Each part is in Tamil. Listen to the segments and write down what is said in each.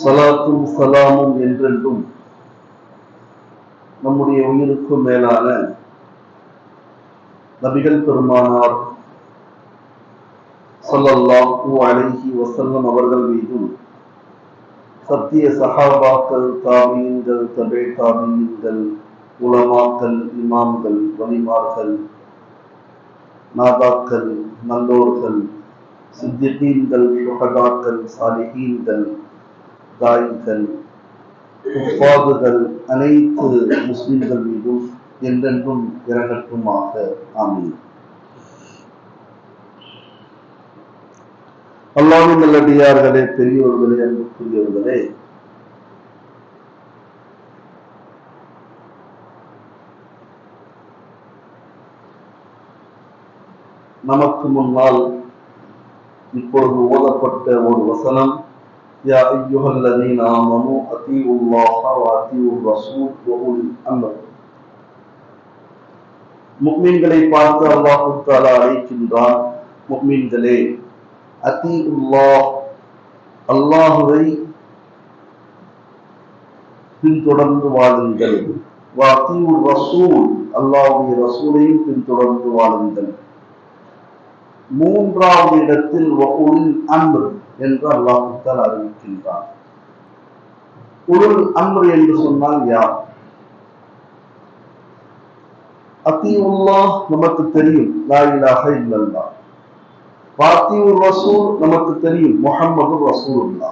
சலாத்தும் சலாமும் என்றென்றும் நம்முடைய உயிருக்கும் மேலான நபிகள் பெருமானார் சல்லல்லாஹூ அலைஹி வசல்லம் அவர்கள் மீதும் சத்திய சஹாபாக்கள் தாபியங்கள் தபே தாபியங்கள் உலமாக்கள் இமாம்கள் வலிமார்கள் நாதாக்கள் நல்லோர்கள் சித்திகீன்கள் சுகதாக்கள் தாயிகள் உப்பாதுகள் அனைத்து முஸ்லிம்கள் மீதும் என்றென்றும் இறங்கட்டுமாக ஆமீன். அல்லாவின் நல்லடியார்களே பெரியவர்களே அன்புக்குரியவர்களே நமக்கு முன்னால் இப்பொழுது ஓதப்பட்ட ஒரு வசனம் يا أيها الذين آمنوا أطيعوا الله وأطيعوا الرسول وأولي الأمر. முக்மீன்களை பார்த்து அல்லாஹு தாலா அழைக்கின்றான் முக்மீன்களே அத்தீஉல்லாஹ் அல்லாஹுவை பின்தொடர்ந்து வாழுங்கள் வ அத்தீஉர் ரசூல் அல்லாஹுடைய ரசூலையும் பின்தொடர்ந்து வாழுங்கள் மூன்றாவது இடத்தில் உள் அன்பு என்று அல்லாஹுத்தால் அறிவிக்கின்றான். உருள் அன்பு என்று சொன்னால் யார்? அத்தியுல்லா நமக்கு தெரியும். லாயிலாக இல்லல்லா பாத்தியுர் ரசூல் நமக்கு தெரியும். முஹம்மது ரசூல்லா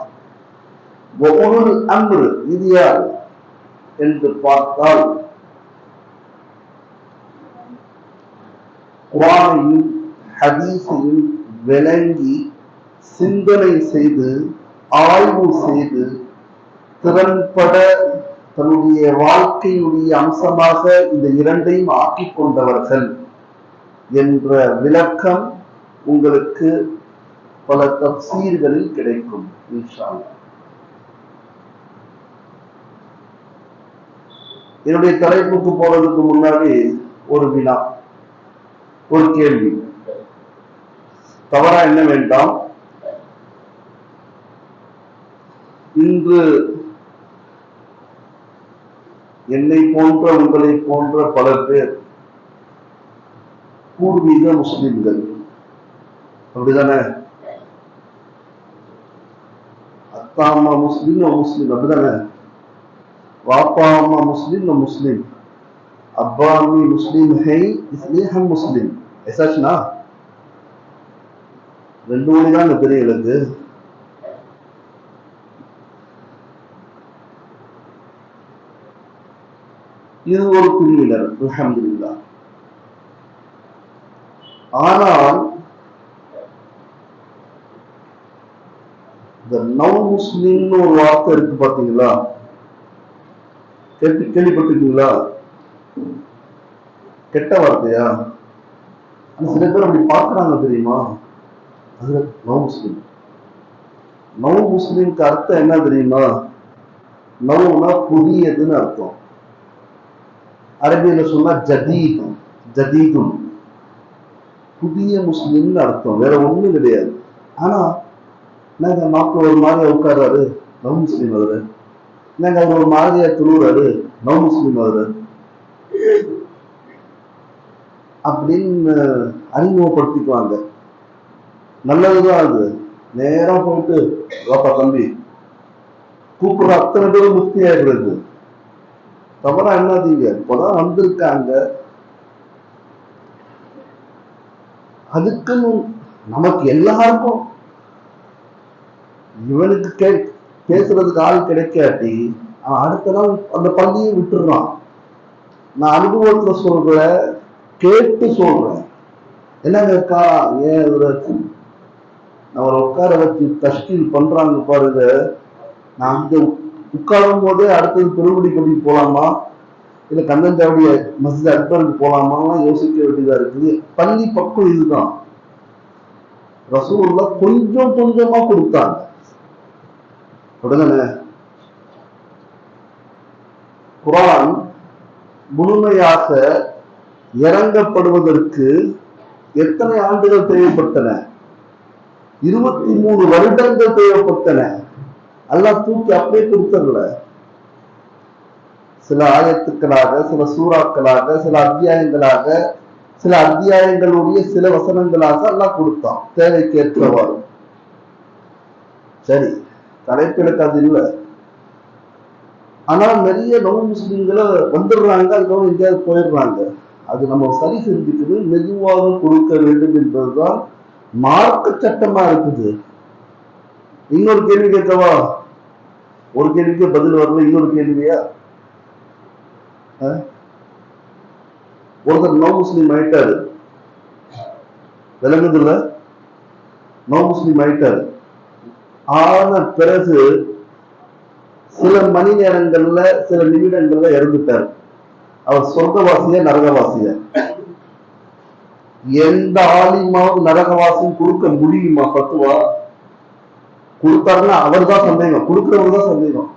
ஒவ்வொரு அன்று இது யார் என்று பார்த்தால் குரானையும் ஹதீஸையும் விளங்கி சிந்தனை செய்து ஆய்வு செய்து திறன்பட தன்னுடைய வாழ்க்கையுடைய அம்சமாக இந்த இரண்டையும் ஆக்கிக் கொண்டவர்கள் என்ற விளக்கம் உங்களுக்கு பல தப்சீர்களில் கிடைக்கும் என்னுடைய தலைப்புக்கு போறதுக்கு முன்னாடி ஒரு வினா ஒரு கேள்வி. தவறா என்ன வேண்டாம்? இன்று என்னை போன்ற உங்களை போன்ற பல பேர் பூர்வீக முஸ்லிம்கள். அப்படிதானே? அப்பா அம்மா முஸ்லீம் முஸ்லீம் அப்படிதானே? வாப்பா அம்மா முஸ்லீம் முஸ்லீம். அப்பா அம்மி முஸ்லீம் ஹை இஸ்லே முஸ்லீம். எசாச்சுனா ரெண்டு மணி தான் பெரிய எழுத்து இது ஒரு பிரிவினர் அல்ஹம்துலில்லாஹ் ஆனால் இந்த நவ் முஸ்லிம்னு ஒரு வார்த்தை இருக்கு பாத்தீங்களா கேட்டு கேள்விப்பட்டிருக்கீங்களா? கெட்ட வார்த்தையா? ஆனா சில பேர் அப்படி பார்க்கறாங்க தெரியுமா? அது நவ் முஸ்லீம். நவ் முஸ்லீம்க்கு அர்த்தம் என்ன தெரியுமா? நவ்னா புதியதுன்னு அர்த்தம். அரபியில் சொன்னா ஜதீது ஜதீதுன் புதிய முஸ்லீம்னு அர்த்தம். வேற ஒண்ணும் கிடையாது. ஆனா நாங்க மாப்பிள்ள ஒரு மாதிரி உட்கார்றாரு? நவ் முஸ்லீம் அவரு. நாங்க அவர் ஒரு மாதிரியா துணுறாரு நவ் முஸ்லீம் அவரு. அப்படின்னு அறிமுகப்படுத்திக்குவாங்க. நல்லதுதான் அது. நேரா போயிட்டு வாப்பா தம்பி கூப்பிடுற அத்தனை பேரும் முக்தி ஆயிடுறது தவறா என்னாதீங்க இப்பதான் வந்திருக்காங்க. அதுக்குன்னு நமக்கு எல்லாருக்கும் இவனுக்கு கே பேசுறதுக்கு ஆள் கிடைக்காட்டி அவன் அடுத்த நாள் அந்த பள்ளியை விட்டுடுறான் நான் அனுபவத்துல சொல்றேன் கேட்டு சொல்றேன். என்னங்கக்கா ஏன் இவரை அவரை உட்கார வச்சு தஷ்கீல் பண்றாங்க பாருங்க. நான் அங்க உட்காரும் போதே அடுத்தது பெருங்குடி கொடிக்கு போலாமா? இல்ல கண்ணஞ்சாவுடைய மஸ்ஜித் அக்பருக்கு போலாமாலாம் யோசிக்க வேண்டியதா இருக்குது. பள்ளி பக்கம் இதுதான். ரசூல்லா கொஞ்சம் கொஞ்சமா கொடுத்தாங்க. உடனே குரான் முழுமையாக இறங்கப்படுவதற்கு எத்தனை ஆண்டுகள் தேவைப்பட்டன? இருபத்தி மூணு வருடங்கள் தேவைப்பட்டன. அல்லாஹ் தூக்கி அப்படியே கொடுத்துடல. சில ஆயத்துக்களாக சில சூறாக்களாக சில அத்தியாயங்களாக சில அத்தியாயங்களுடைய சில வசனங்களாக எல்லாம் கொடுத்தான். தேவைக்கேற்றவாறு. சரி தலைப்பிலுக்கு அது இல்லை. ஆனால் நிறைய நவ முஸ்லீம்களை வந்துடுறாங்க அதுக்கப்புறம் எங்கேயாவது போயிடுறாங்க. அது நம்ம சரி செஞ்சுக்கிறது மெதுவாக கொடுக்க வேண்டும் என்பதுதான் மார்க்க சட்டமா இருக்குது. இன்னொரு கேள்வி கேட்கவா? ஒரு கேள்விக்கு பதில் வரல இன்னொரு கேள்வியா? அஹ்? ஒருத்தர் நோ முஸ்லீம் ஆயிட்டாரு. விளங்குது நோ முஸ்லீம் ஆயிட்டாரு. ஆன பிறகு சில மணி நேரங்கள்ல சில நிமிடங்கள்ல இறந்துட்டார். அவர் சொர்க்கவாசிய நரகவாசிய? எந்த ஆலிமாவும் நரகவாசியும் கொடுக்க முடியுமா பத்துவா கொடுத்தாருன்னா அவர் தான் சந்தேகம். கொடுக்கிறவர் தான் சந்தேகம்.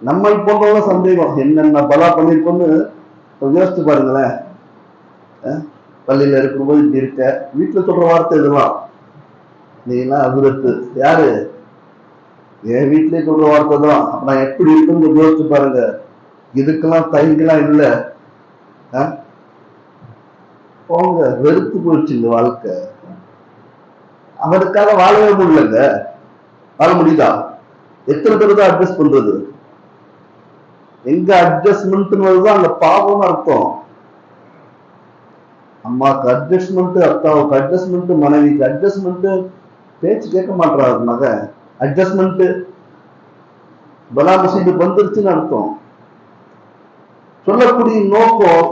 நம்மை போன்றவங்க சந்தேகம். என்னென்ன பலா பண்ணியிருக்கோம்னு யோசிச்சு பாருங்களேன். அஹ்? பள்ளியில இருக்கும்போது இப்படி இருக்க. வீட்டுல சொல்ற வார்த்தை இதெல்லாம் நீங்களாம் அதிரத்து யாரு? என் வீட்லயே சொல்ற வார்த்தை தான். அப்ப நான் எப்படி இருக்குன்னு யோசிச்சு பாருங்க. இதுக்கெல்லாம் தயங்கெல்லாம் இல்ல. போங்க. வெறுத்து போயிடுச்சு இந்த வாழ்க்கை. அவருக்காக வாழவே முடியலங்க. வர முடியுதா? எத்தனை பேர் தான் அட்ஜஸ்ட் பண்றது? எங்க அட்ஜஸ்ட்மெண்ட் தான் அந்த பாவம்னு அர்த்தம். அம்மாக்கு அட்ஜஸ்ட்மெண்ட் அத்தாவுக்கு அட்ஜஸ்ட்மெண்ட் மனைவிக்கு அட்ஜஸ்ட்மெண்ட் பேச்சு கேட்க மாட்டாரு மக. அட்ஜஸ்ட்மெண்ட் பலா முசீபத் வந்துருச்சுன்னு அர்த்தம். சொல்லக்கூடிய நோக்கம்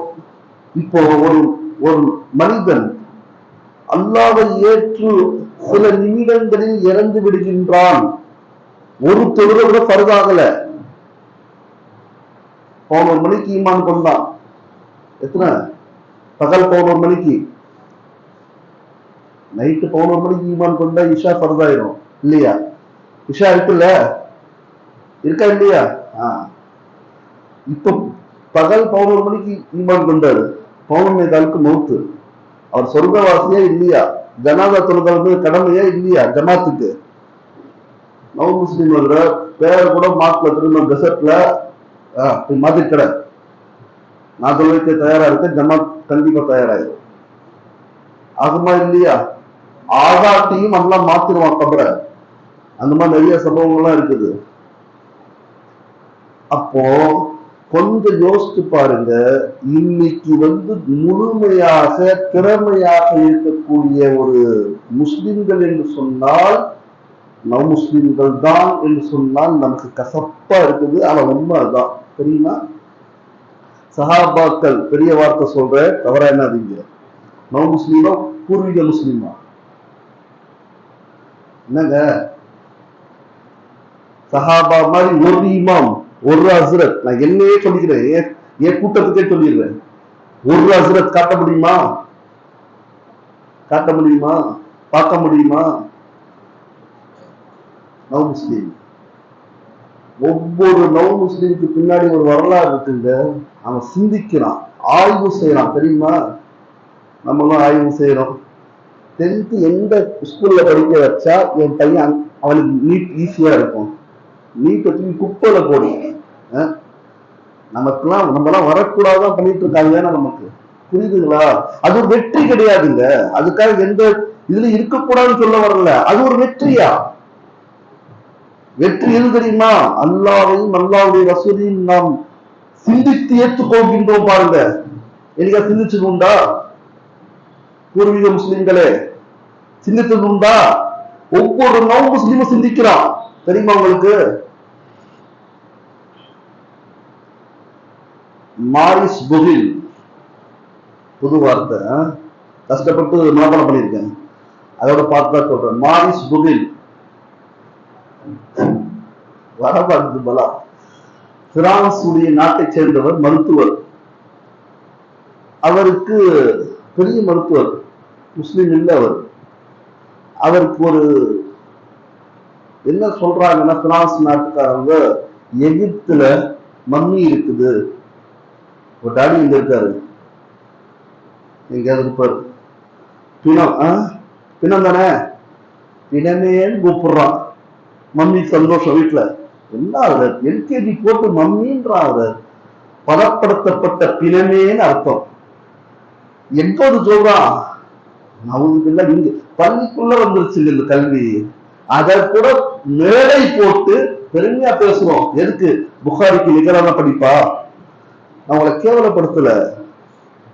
இப்போ ஒரு ஒரு மனிதன் அல்லாவை ஏற்று சில நிமிடங்களில் இறந்து விடுகின்றான். ஒரு தொழுத கூட பருதாகல பதினோரு மணிக்கு ஈமான் கொண்டான். எத்தனை? பகல் பதினோரு மணிக்கு. நைட்டு பதினோரு மணிக்கு ஈமான் கொண்டா இஷா பருதாயிரும் இல்லையா? இஷா இருக்குல்ல? இருக்கா இல்லையா? ஆ. இப்ப பகல் பதினோரு மணிக்கு ஈமான் கொண்டாரு. பௌர்ணமி காலுக்கு மௌத்து. அவர் சொர்க்கவாசியா இல்லையா? ஜனாதா தொழுகிறது கடமையா இல்லையா? ஜமாத்துக்கு. நவ முஸ்லீம் பேர் பேரை கூட மார்க்ல திரும்ப கெசட்ல போய் மாத்திக்கிற நான் தொழிலுக்கு தயாரா இருக்க ஜமாத் கண்டிப்பா தயாராயிரும். அதுமா இல்லையா? ஆகாட்டியும் நல்லா மாத்திருவான் கபரை. அந்த மாதிரி நிறைய சம்பவங்கள்லாம் இருக்குது. அப்போ கொஞ்சம் யோசித்து பாருங்க இன்னைக்கு வந்து முழுமையாக திறமையாக இருக்கக்கூடிய ஒரு முஸ்லிம்கள் என்று சொன்னால் நவ முஸ்லிம்கள் தான் என்று சொன்னால் நமக்கு கசப்பா இருக்குது. ஆனா உண்மை அதுதான் தெரியுமா? சஹாபாக்கள் பெரிய வார்த்தை சொல்ற தவறா என்னதீங்க நவ முஸ்லீமா? பூர்வீக முஸ்லீமா? என்னங்க? சஹாபா மாதிரி ஒரு இமாம். ஒரு அசுரத் நான் என்னையே சொல்லிக்கிறேன். என் என் கூட்டத்துக்கே சொல்லிடுறேன். ஒரு அசுரத் காட்ட முடியுமா? காட்ட முடியுமா? பார்க்க முடியுமா? நவ் முஸ்லீம். ஒவ்வொரு நவ் முஸ்லீமுக்கு பின்னாடி ஒரு வரலாறு இருக்குங்க. அவன் சிந்திக்கிறான். ஆய்வு செய்யறான். தெரியுமா? நம்மளும் ஆய்வு செய்யறோம். டென்த்து எந்த ஸ்கூல்ல படிக்க வச்சா என் பையன் அவனுக்கு நீட் ஈஸியா இருக்கும். நீ கட்டி குப்பையில போடு. அஹ்? நமக்கெல்லாம் நம்மலாம் வரக்கூடாதான் பண்ணிட்டு இருக்காங்க நமக்கு. புரியுதுங்களா? அது ஒரு வெற்றி கிடையாதுங்க. அதுக்காக எந்த இதுல இருக்கக்கூடாதுன்னு சொல்ல வரல. அது ஒரு வெற்றியா? வெற்றி எது தெரியுமா? அல்லாவையும் அல்லாவுடைய ரசூலையும் நாம் சிந்தித்து ஏற்றுக்கொள்கின்றோம் பாருங்க. எனக்கா சிந்திச்சது உண்டா பூர்வீக முஸ்லிம்களே சிந்தித்தது உண்டா ஒவ்வொரு நவ முஸ்லீமும் சிந்திக்கிறான். தெரியுமா உங்களுக்கு? Maurice Bucaille. புது வார்த்தை கஷ்டப்பட்டு மனப்பாடம் பண்ணியிருக்கேன். அதோட பார்த்து தான் சொல்றேன். மாரிஸ் புகில். வரபாடு பலா பிரான்சுடைய நாட்டைச் சேர்ந்தவர் மருத்துவர். அவருக்கு பெரிய மருத்துவர். முஸ்லீம் இல்லை அவர். அவருக்கு ஒரு என்ன சொல்றாங்கன்னா பிரான்ஸ் நாட்டுக்காரங்க எகிப்துல மம்மி இருக்குது. ஒரு டாடி இங்க இருக்காரு. எங்கேயாவது இருப்பாரு. பிணம் ஆ? பிணம் தானே? பிணமேன்னு கூப்பிடுறான். மம்மி சந்தோஷம் வீட்டுல என்ன அவர்? எல்கேஜி போட்டு மம்மின்றா அவர்? பதப்படுத்தப்பட்ட பிணமேன்னு அர்த்தம். எங்கோது சொல்றான்? அவங்க இங்க. பள்ளிக்குள்ள வந்துருச்சு இந்த கல்வி. அதை கூட மேடை போட்டு பெருமையா பேசுறோம். எதுக்கு? புகாரிக்கு நிகரான படிப்பா? அவங்கள கேவலப்படுத்தல.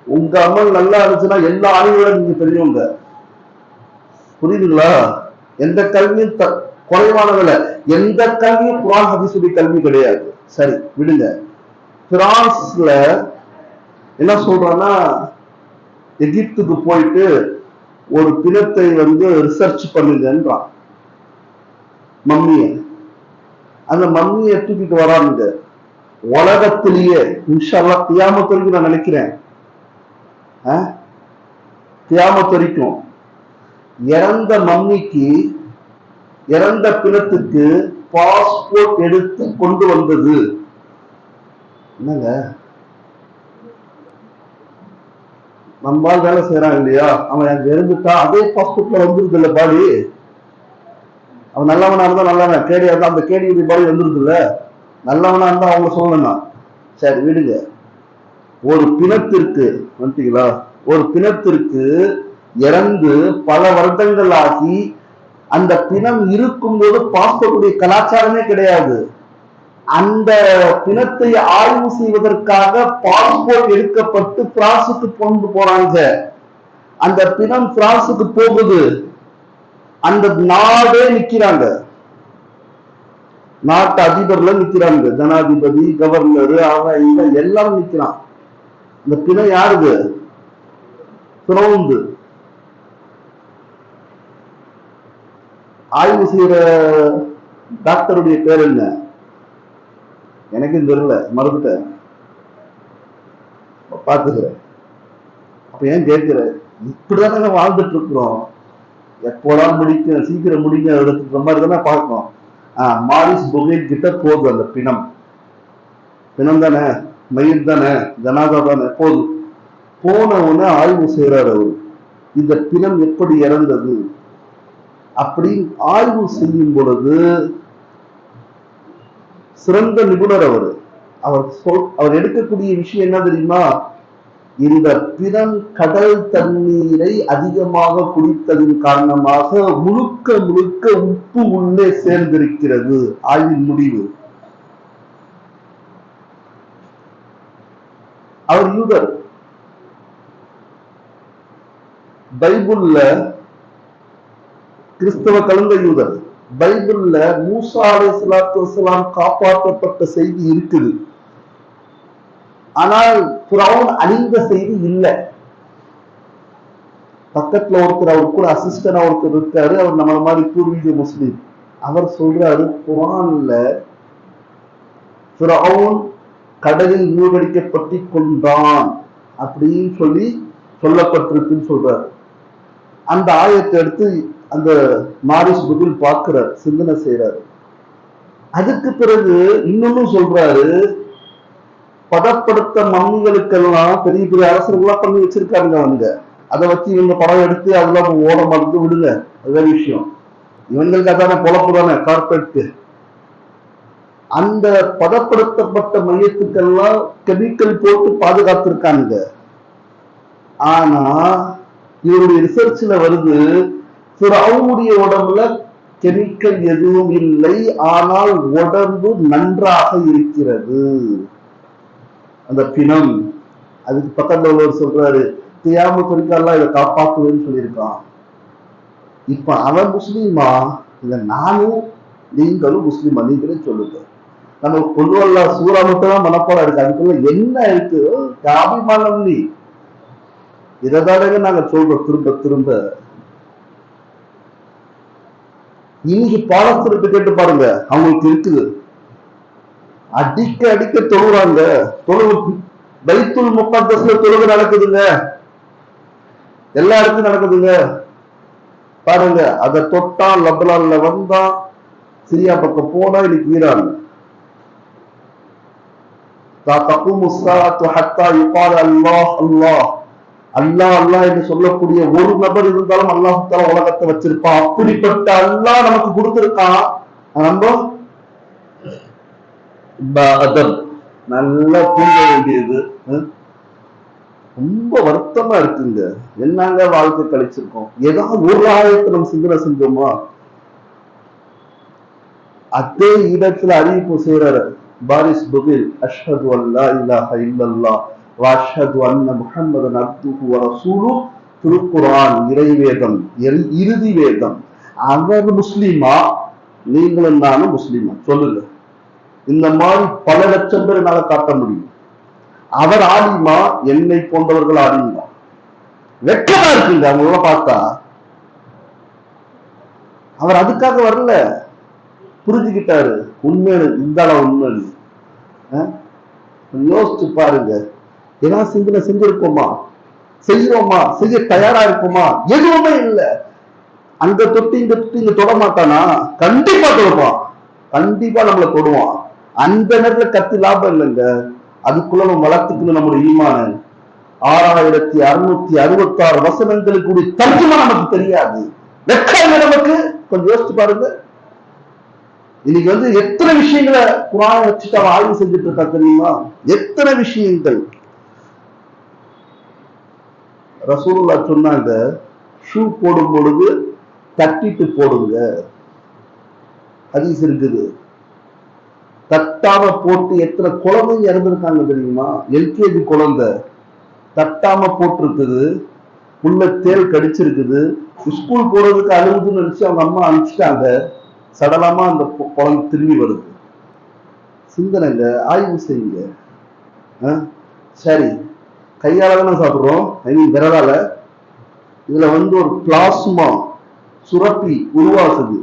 உங்க அமல் நல்லா இருந்துச்சுன்னா எல்லா ஆளுங்களோட நீங்க பெரியவங்க. புரியுதுங்களா? எந்த கல்வியும் த- குறைவானதில்ல எந்த கல்வியும் குரான் ஹதீசுடைய கல்வி கிடையாது. சரி விடுங்க. பிரான்ஸ்ல என்ன சொல்றான்னா எகிப்துக்கு போயிட்டு ஒரு பிணத்தை வந்து ரிசர்ச் பண்ணுங்கன்றான். மம்மியை. அந்த மம்மியை தூக்கிட்டு வராங்க உலகத்திலேயே. இன்ஷால்லா கியாமத் வரைக்கும் நான் நினைக்கிறேன். ஆ? வரைக்கும். இறந்த மம்மிக்கு இறந்த பிணத்துக்கு பாஸ்போர்ட் எடுத்து கொண்டு வந்தது. என்னங்க? நம்மால் வேலை செய்யறான் இல்லையா? அவன் அங்க இருந்துட்டா அதே பாஸ்போர்ட்ல வந்துருது இல்ல பாடி அவன் நல்லவனா இருந்தா நல்லவன். கேடியா இருந்தா அந்த கேடி பாடி வந்துருது இல்ல நல்லவனா இருந்தா அவங்க சொல்லணும் சரி விடுங்க. ஒரு பிணத்திற்கு வந்துட்டீங்களா? ஒரு பிணத்திற்கு இறந்து பல வருடங்கள் ஆகி அந்த பிணம் இருக்கும்போது பார்க்கக்கூடிய கலாச்சாரமே கிடையாது. அந்த பிணத்தை ஆய்வு செய்வதற்காக பாஸ்போர்ட் எடுக்கப்பட்டு பிரான்சுக்கு கொண்டு போறாங்க. அந்த பிணம் பிரான்சுக்கு போகுது. அந்த நாடே நிக்கிறாங்க. நாட்டு அதிபர்ல நிக்கிறாங்க. ஜனாதிபதி கவர்னர் அவன் இவன் எல்லாரும் நிக்கிறான். இந்த பிணம் யாருது? பிறவுந்து ஆய்வு செய்யற டாக்டருடைய பேர் என்ன? எனக்கும் தெரியல. மறந்துட்டேன். பாத்துக்கிறேன். அப்ப ஏன் கேட்கிற இப்படிதானே வாழ்ந்துட்டு இருக்கிறோம். எப்போடா முடிக்கும் சீக்கிரம் முடிங்க மாதிரி தானே பார்க்கணும். ஆஹ் மாரிஸ் புகைல் கிட்ட போகுது அந்த பிணம். பிணம் தானே? மயிர் தானே? ஜனாதா தானே? போதும் போன உடனே ஆய்வு செய்கிறார் அவர். இந்த பிணம் எப்படி இறந்தது? அப்படி ஆய்வு செய்யும் பொழுது சிறந்த நிபுணர் அவர். அவர் சொல் அவர் எடுக்கக்கூடிய விஷயம் என்ன தெரியுமா? இந்த பிணம் கடல் தண்ணீரை அதிகமாக குடித்ததின் காரணமாக முழுக்க முழுக்க உப்பு உள்ளே சேர்ந்திருக்கிறது. ஆய்வின் முடிவு. அவர் யூதர். பைபிள்ல கிறிஸ்தவ கலந்த யூதர். பைபிள்ல மூசா அலை சலாத்து காப்பாற்றப்பட்ட செய்தி இருக்குது. ஆனால் புறவுன் அழிந்த செய்தி இல்லை. பக்கத்துல ஒருத்தர் அவர் கூட அசிஸ்டன்டா ஒருத்தர் இருக்காரு. அவர் நம்மள மாதிரி பூர்வீக முஸ்லீம் அவர் சொல்றாரு குரான்ல ஃபிரௌன் கடலில் மூழ்கடிக்கப்பட்டு கொண்டான் அப்படின்னு சொல்லி சொல்லப்பட்டிருக்குன்னு சொல்றாரு. அந்த ஆயத்தை எடுத்து அந்த மாரிஸ் புகில் பார்க்கிறார் சிந்தனை செய்யறாரு அதுக்கு பிறகு இன்னொன்னும் சொல்றாரு பதப்படுத்த மம்மிகளுக்கெல்லாம் பெரிய பெரிய அரசர்களா பண்ணி வச்சிருக்காங்க அவங்க. அதை வச்சு இவங்க படம் எடுத்து அதெல்லாம் ஓட மறந்து விடுங்க. அதுதான் விஷயம். இவங்களுக்கு அதான பொழப்பு தானே கார்பரேட் அந்த பதப்படுத்தப்பட்ட மையத்துக்கெல்லாம் கெமிக்கல் போட்டு பாதுகாத்திருக்காங்க ஆனா இவருடைய ரிசர்ச்ல வருது அவங்களுடைய உடம்புல கெமிக்கல் எதுவும் இல்லை ஆனால் உடம்பு நன்றாக இருக்கிறது. அந்த பிணம். அதுக்கு பக்கத்துல உள்ளவர் சொல்றாரு தியாம குறிக்கெல்லாம் இதை காப்பாத்துவேன்னு சொல்லியிருக்கான். இப்ப அவன் முஸ்லீமா? இதை நானும் நீங்களும் முஸ்லீமா? நீங்களே சொல்லுங்க. நம்ம கொள்வல்ல சூறா மட்டும் தான் மனப்பாடம் இருக்கு. அதுக்குள்ள என்ன இருக்கு? அபிமானம் நீ இதைதானங்க நாங்க சொல்றோம் திரும்ப திரும்ப. இன்னைக்கு பாடத்திற்கு கேட்டு பாருங்க. அவங்களுக்கு இருக்குது. அடிக்க அடிக்க தொழுறாங்க தொழுவு பைத்துல் முக்கத்தஸ்ல தொழுகு நடக்குதுங்க. எல்லா இடத்துக்கும் நடக்குதுங்க. பாருங்க அதை தொட்டா லபலான்ல வந்தா சிரியா பக்கம் போனா இன்னைக்கு ஈரான் ஹத்தா அல்லாஹ் அல்லாஹ். அல்லாஹ் என்று சொல்லக்கூடிய ஒரு நபர் இருந்தாலும் அல்லாஹ் உலகத்தை வச்சிருப்பான். அப்படிப்பட்ட அல்லாஹ் நமக்கு கொடுத்திருக்கான். நம்ம பாதம் நல்லா தூங்க வேண்டியது ரொம்ப வருத்தமா இருக்குங்க. என்னங்க வாழ்க்கை கழிச்சிருக்கோம்? ஏதாவது ஒரு ஆயத்தை நம்ம சிந்தனை செஞ்சோமா? அதே இடத்துல அறிவிப்பு செய்யறாரு பாரிஸ் புகில் அஷ்ஹது அல்லா இலாஹ இல்லல்லாஹ் வாஷது அன்ன முஹம்மதன் அப்துஹு வரசூலு திருக்குரான் இறைவேதம் இறுதி வேதம். அவர் முஸ்லீமா? நீங்களும் நானும் முஸ்லீமா? சொல்லுங்க. இந்த மாதிரி பல லட்சம் பேர் என்னால காட்ட முடியும். அவர் ஆலிமா என்னை போன்றவர்கள் ஆலிமா. வெக்கமா இருக்குங்க அவங்கள பார்த்தா. அவர் அதுக்காக வரல. புரிஞ்சுக்கிட்டாரு. உண்மையான இந்த அளவு உண்மை அஹ்? யோசிச்சு பாருங்க. ஏதாவது சிந்தனை செஞ்சிருப்போமா செய்யறோமா? செய்ய தயாரா இருப்போமா எதுவுமே இல்லை. அங்க தொட்டு இங்க தொட்டு இங்க தொட மாட்டானா? கண்டிப்பா தொடுவான் கண்டிப்பா நம்மளை தொடுவான். அந்த நேரத்துல கத்து லாபம் இல்லைங்க. அதுக்குள்ள நம்ம வளர்த்துக்கணும் நம்முடைய ஈமான. ஆறாயிரத்தி அறுநூத்தி அறுபத்தி ஆறு வசனங்களுக்கு கூடிய நமக்கு தெரியாது. வெக்கம் நமக்கு? கொஞ்சம் யோசிச்சு பாருங்க. இன்னைக்கு வந்து எத்தனை விஷயங்களை குரான வச்சுட்டு அவன் ஆய்வு செஞ்சுட்டு இருக்கா தெரியுமா? எத்தனை விஷயங்கள்? ரசூல்லா சொன்னாங்க ஷூ போடும் பொழுது தட்டிட்டு போடுங்க. ஹதீஸ் இருக்குது. தட்டாம போட்டு எத்தனை குழந்தைங்க இறந்துருக்காங்க தெரியுமா? எல்கேஜி குழந்தை. தட்டாம போட்டிருக்குது. உள்ள தேல் கடிச்சிருக்குது. ஸ்கூல் போறதுக்கு அழுகுதுன்னு நினைச்சு அவங்க அம்மா அனுப்பிச்சிட்டாங்க. சடலமா அந்த குழந்தை திரும்பி வருது. சிந்தனைங்க ஆய்வு செய்யுங்க. ஆ? சரி. கையால தானே சாப்பிடுறோம். ஐ மீன் விரலால. இதுல வந்து ஒரு பிளாஸ்மா சுரப்பி உருவாகுது.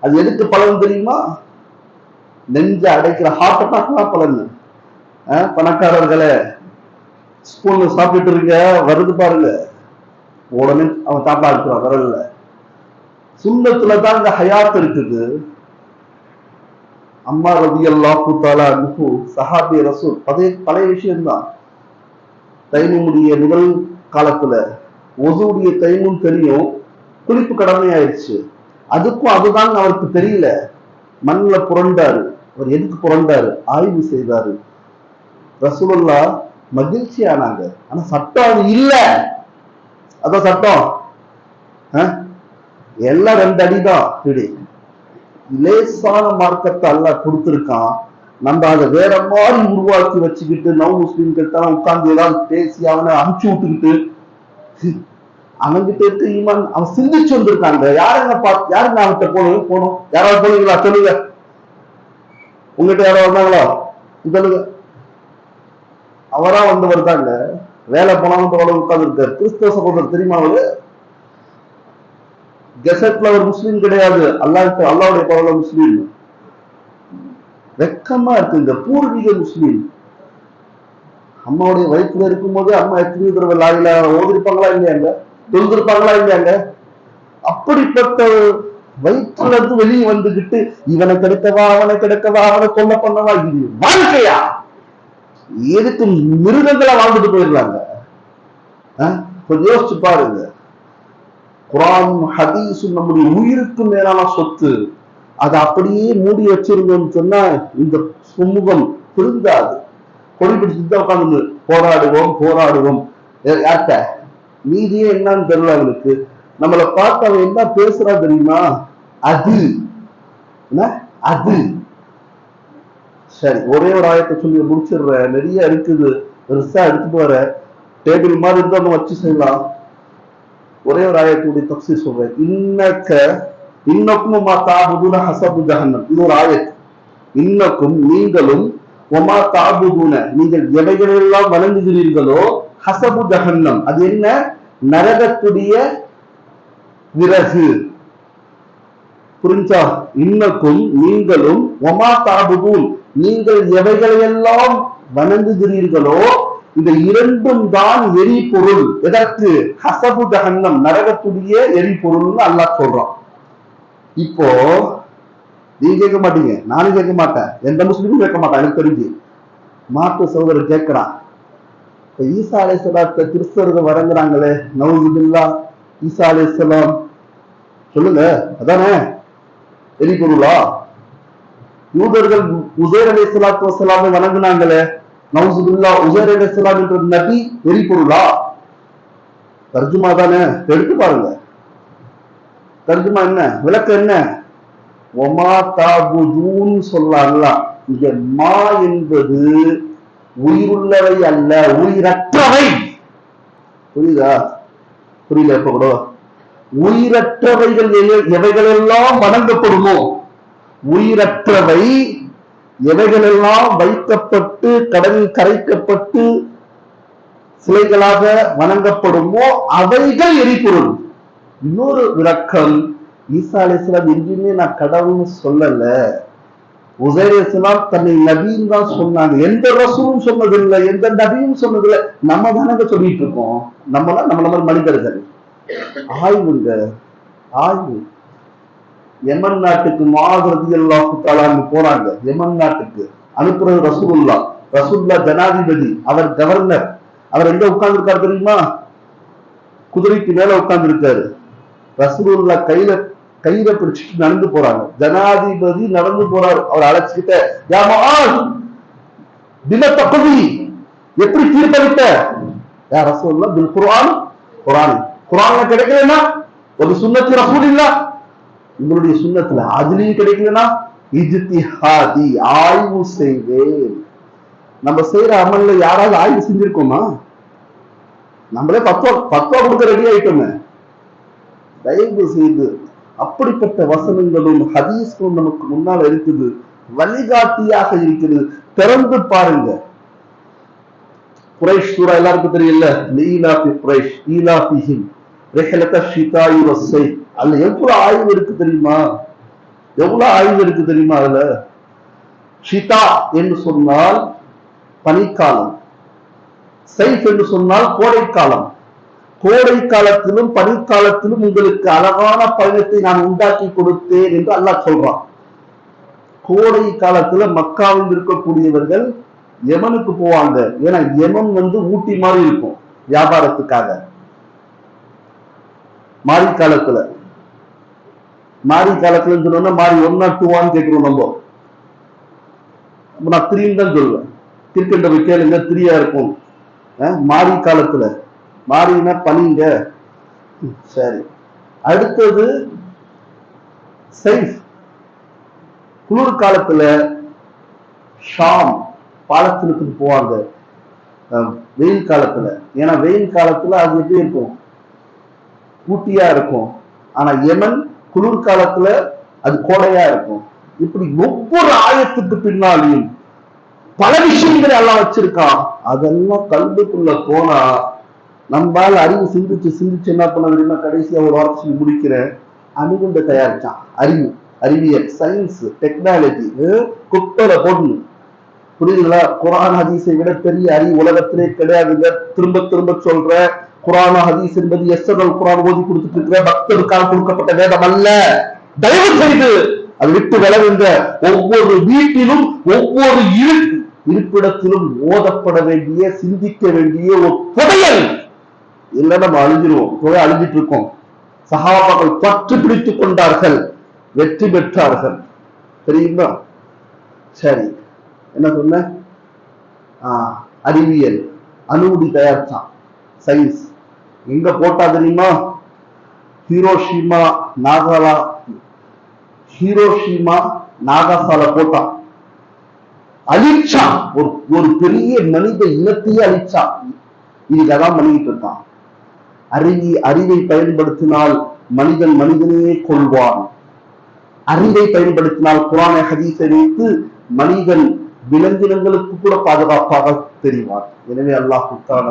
அது எதுக்கு பலன் தெரியுமா? நெஞ்ச அடைக்கிற ஹார்ட் அட்டாக்லாம் பலன். பணக்காரர்களே ஸ்பூன்ல சாப்பிட்டு இருக்க வருது பாருங்க. உடனே அவன் சாப்பிட இருக்கிறான் விரல்ல. சுண்ணத்துல தான் இந்த ஹயாத் இருக்குது. அம்மா ரவி அல்லா தாலா அனுப்பு சஹாபி ரசூல் பழைய பழைய விஷயம்தான். தைமுடைய முதல் காலத்துல ஒதுவுடைய தைமும் தெரியும் குளிப்பு கடமை ஆயிடுச்சு அதுக்கும் அதுதான் அவருக்கு தெரியல. மண்ணுல புரண்டாரு. அவர் எதுக்கு புரண்டாரு? ஆய்வு செய்தாரு. ரசூலுல்லா மகிழ்ச்சி ஆனாங்க ஆனா சட்டம் அது இல்ல. அதான் சட்டம். எல்லாம் ரெண்டு அடிதான். பிடி லேசான மார்க்கத்தை அல்லா கொடுத்துருக்கான். நம்ம அதை வேற மாதிரி உருவாக்கி வச்சுக்கிட்டு நவ் முஸ்லீம் கிட்ட உட்கார்ந்து ஏதாவது பேசி அவனை அமுச்சு விட்டுக்கிட்டு அவங்கிட்ட இருக்க ஈமான் அவன் சிந்திச்சு வந்திருக்காங்க. யாருங்க பார்த்து யாருங்க அவன்கிட்ட போகணும் போகணும் யாராவது போனீங்களா? சொல்லுங்க. உங்ககிட்ட யாரோ வந்தாங்களா? சொல்லுங்க. அவரா வந்தவர் தாங்க வேலை போனாலும் பரவாயில்ல உட்கார்ந்து இருக்காரு கிறிஸ்தவ சகோதரர் தெரியுமா அவரு? கெசட்ல ஒரு முஸ்லீம் கிடையாது. அல்லாஹ் அல்லாவுடைய பரவாயில்ல முஸ்லீம். வெக்கமா இருக்கு இந்த பூர்வீக முஸ்லீம். அம்மாவுடைய வயிற்றுல இருக்கும்போது அம்மா எத்தனை தடவை லாயில ஓதிருப்பாங்களா இல்லையாங்க? தொழுதிருப்பாங்களா இல்லையாங்க? அப்படிப்பட்ட வயிற்றுல இருந்து வெளியே வந்துகிட்டு இவனை கெடுக்கவா அவனை கிடைக்கவா அவனை கொல்ல பண்ணவா? இது வாழ்க்கையா? எதுக்கு மிருகங்களா வாழ்ந்துட்டு போயிடலாங்க கொஞ்சம் யோசிச்சு பாருங்க. குரான் ஹதீஸும் நம்முடைய உயிருக்கு மேலான சொத்து. அதை அப்படியே மூடி வச்சிருந்தோம்னு சொன்னா இந்த சுமூகம் திருந்தாது. கொடி பிடிச்சிட்டு தான் உட்காந்து போராடுவோம் போராடுவோம். யார்கிட்ட? நீதியே என்னன்னு தெரியல அவனுக்கு. நம்மளை பார்த்து அவன் என்ன பேசுறா தெரியுமா? அது. என்ன? அது. சரி ஒரே ஒரு ஆயத்தை சொல்லி முடிச்சிடுறேன். நிறைய இருக்குது. பெருசா எடுத்துட்டு வர டேபிள் மாதிரி இருந்தா நம்ம வச்சு செய்யலாம். ஒரே ஒரு ஆயத்துடைய தப்சி சொல்றேன். இன்னக்க இன்னக்கும் மா தாபுதுன ஹசபு ஜஹன்னம். இது ஒரு ஆயத்து இன்னக்கும் நீங்களும் ஒமா தாபுதுன. நீங்கள் எவைகளெல்லாம் வணங்குகிறீர்களோ ஹசபு ஜஹன்னம். அது என்ன? நரகத்துடைய விறகு. புரிஞ்சா? இன்னக்கும் நீங்களும் ஒமா தாபுதூன் நீங்கள் எவைகளையெல்லாம் வணங்குகிறீர்களோ இந்த இரண்டும் தான் எரிபொருள். எதற்கு? ஹசபு ஜஹன்னம் நரகத்துடைய எரிபொருள்னு அல்லாஹ் சொல்றான். இப்போ நீ கேட்க மாட்டீங்க நானும் கேட்க மாட்டேன். எந்த முஸ்லீமும் கேட்க மாட்டேன் எனக்கு தெரிஞ்சு. மாட்டு சகோதரர் கேட்கிறான். இப்ப ஈசா அலைசலாத்த கிறிஸ்தவர்கள் வணங்குறாங்களே நவுதுபில்லா ஈசா அலைசலாம் சொல்லுங்க அதானே? எரிபொருளா யூதர்கள் உசேர் அலி சலாத்து வசலாமை வணங்குனாங்களே. நவுசுபில்லா உசேர் அலி சலாம் என்ற நபி எரிபொருளா தர்ஜுமா தானே? எடுத்து பாருங்க. தர்ஜுமா என்ன? விளக்கம் என்ன? ஒமா தாபுஜூன் சொல்லாங்கள? இங்க மா என்பது உயிருள்ளவை அல்ல உயிரற்றவை. புரியுதா? புரியல இப்ப கூட. உயிரற்றவைகள் எவை- எவைகளெல்லாம் வணங்கப்படுமோ உயிரற்றவை எவைகளெல்லாம் வைக்கப்பட்டு கடலில் கரைக்கப்பட்டு சிலைகளாக வணங்கப்படுமோ அவைகள் எரிபொருள். இன்னொரு விளக்கம் ஈசா அலிஸ்லாம் எங்கேயுமே நான் கடவுள்னு சொல்லல. உசைர் இஸ்லாம் தன்னை நபின்னு தான் சொன்னாங்க. எந்த ரசூலும் சொன்னதில்லை எந்த நபியும் சொன்னதில்லை. நம்ம தானங்க சொல்லிட்டு இருக்கோம். நம்மளாம் நம்மள மாதிரி மனிதர்கள். ஆய்வுங்க. ஆய்வு. யமன் நாட்டுக்கு மாதிரி அல்லாஹு போறாங்க. யமன் நாட்டுக்கு அனுப்புறது ரசூல்லா ரசூல்லா ஜனாதிபதி அவர் கவர்னர். அவர் எங்க உட்கார்ந்துருக்காரு தெரியுமா? குதிரைக்கு மேல உட்கார்ந்துருக்காரு. ரசூல்லா கையில கையில பிடிச்சிட்டு நடந்து போறாங்க. ஜனாதிபதி நடந்து போறாரு. அவர் அழைச்சுக்கிட்ட யாமால் தின எப்படி தீர்ப்பளித்த? யார் ரசூல்லா பில் குரான் குரான் குர்ஆன்ல கிடைக்கலன்னா ஒரு சுண்ணத்து ரசூல் இல்ல உங்களுடைய சுண்ணத்துல அதுலயும் கிடைக்கலன்னா இஜ்திஹாதி ஆய்வு செய்வேன். நம்ம செய்யற அமல்ல யாராவது ஆய்வு செஞ்சிருக்கோமா? நம்மளே பத்துவா பத்துவா கொடுக்க ரெடி ஆயிட்டோமே. தயவு செய்து அப்படிப்பட்ட வசனங்களும் ஹதீஸ்களும் நமக்கு முன்னால் இருக்குது. வழிகாட்டியாக இருக்கிறது திறந்து பாருங்க. குறைஷ் சூரா எல்லாருக்கும் தெரியல லீலாபி குறைஷ் ஈலாபிஹிம் ரெஹலத ஷிதாயு வஸ்ஸை. அதுல எவ்வளவு ஆய்வு இருக்கு தெரியுமா? எவ்வளவு ஆய்வு இருக்கு தெரியுமா அதுல? ஷிதா என்று சொன்னால் பனிக்காலம். சைஃப் என்று சொன்னால் கோடைக்காலம். கோடை காலத்திலும் பனிக்காலத்திலும் உங்களுக்கு அழகான பயணத்தை நான் உண்டாக்கி கொடுத்தேன் என்று அல்லாஹ் சொல்றான். கோடை காலத்துல மக்காவில் இருக்கக்கூடியவர்கள் யமனுக்கு போவாங்க. ஏன்னா யமன் வந்து ஊட்டி மாதிரி இருக்கும் வியாபாரத்துக்காக. மாறி காலத்துல. மாரி காலத்துல சொன்னோம்னா மாறி ஒன்னா டூவான்னு கேட்கிறோம் நம்ம. அப்ப நான் த்ரீன்னு தான் சொல்லுவேன் கிரிக்கெட்டை போய் கேளுங்க த்ரீயா இருக்கும். மாறி காலத்துல. மாறினா பனிங்க. சரி. அடுத்தது சைஃப். குளிர் காலத்துல ஷாம் பாலஸ்தீனத்துக்கு போவாங்க. வெயில் காலத்துல. ஏன்னா வெயில் காலத்துல அது எப்படி இருக்கும்? ஊட்டியா இருக்கும். ஆனா யமன் குளிர்காலத்துல அது கோடையா இருக்கும். இப்படி ஒவ்வொரு ஆயத்துக்கு பின்னாலையும் பல விஷயங்களை எல்லாம் வச்சிருக்கான் அதெல்லாம் கல்விக்குள்ள போனா நம்மால அறிவு சிந்திச்சு சிந்திச்சு என்ன பண்ண முடியுமா கடைசியா ஒரு வார்த்தை சொல்லி முடிக்கிறேன். அணுகுண்டை தயாரிச்சான். அறிவு. அறிவியல். சயின்ஸ் டெக்னாலஜி குப்பையில போடணும். புரியுதுங்களா? குரான் ஹதீஸை விட பெரிய அறிவு உலகத்திலே கிடையாதுங்க. திரும்ப திரும்ப சொல்ற குரான ஹதீஸ் என்பது எஸ்எல் குரான் ஓதி கொடுத்துட்டு இருக்கிற பக்தருக்காக கொடுக்கப்பட்ட வேதம் அல்ல. தயவு செய்து அது விட்டு விலகுங்க. ஒவ்வொரு வீட்டிலும் ஒவ்வொரு இரு இருப்பிடத்திலும் ஓதப்பட வேண்டிய சிந்திக்க வேண்டிய ஒரு புதையல். இல்ல நம்ம அழிஞ்சிருவோம். புதை அழிஞ்சிட்டு இருக்கோம் சகாபாக்கள் பற்று பிடித்துக் கொண்டார்கள். வெற்றி பெற்றார்கள். தெரியுமா? சரி. என்ன சொன்ன? அறிவியல். அணுகுடி தயாரிச்சான். சயின்ஸ் எங்க போட்டா தெரியுமா? ஹீரோஷிமா நாகாலா ஹீரோஷிமா நாகாசால போட்டான் அழிச்சான் ஒரு ஒரு பெரிய மனித இனத்தையே அழிச்சான் இதுக்கு அதான் பண்ணிக்கிட்டு இருக்கான். அறிவி அறிவை பயன்படுத்தினால் மனிதன் மனிதனையே கொள்வான். அறிவை பயன்படுத்தினால் குரான ஹதீஸை வைத்து மனிதன் விலங்கினங்களுக்கு கூட பாதுகாப்பாக தெரிவார் எனவே அல்லாஹ்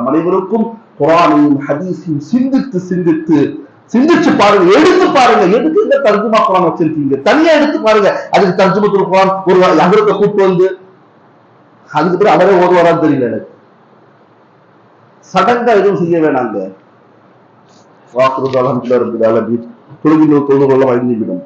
அனைவருக்கும் குரானையும் ஹதீஸையும் சிந்தித்து சிந்தித்து சிந்திச்சு பாருங்க எடுத்து பாருங்க. எதுக்கு இந்த தர்ஜுமா குரான் வச்சிருக்கீங்க? தனியா எடுத்து பாருங்க. அதுக்கு தர்ஜுமத்துல் குரான் ஒரு அதிரத்தை கூப்பிட்டு வந்து அதுக்கு பிறகு அவரே ஓடுவாரான்னு தெரியல எனக்கு. சடங்கா எதுவும் செய்ய வேணாங்க. வாக்குறுதி அலமதுல தொழுகின்ற தொழுகொள்ள வழங்கிவிடும்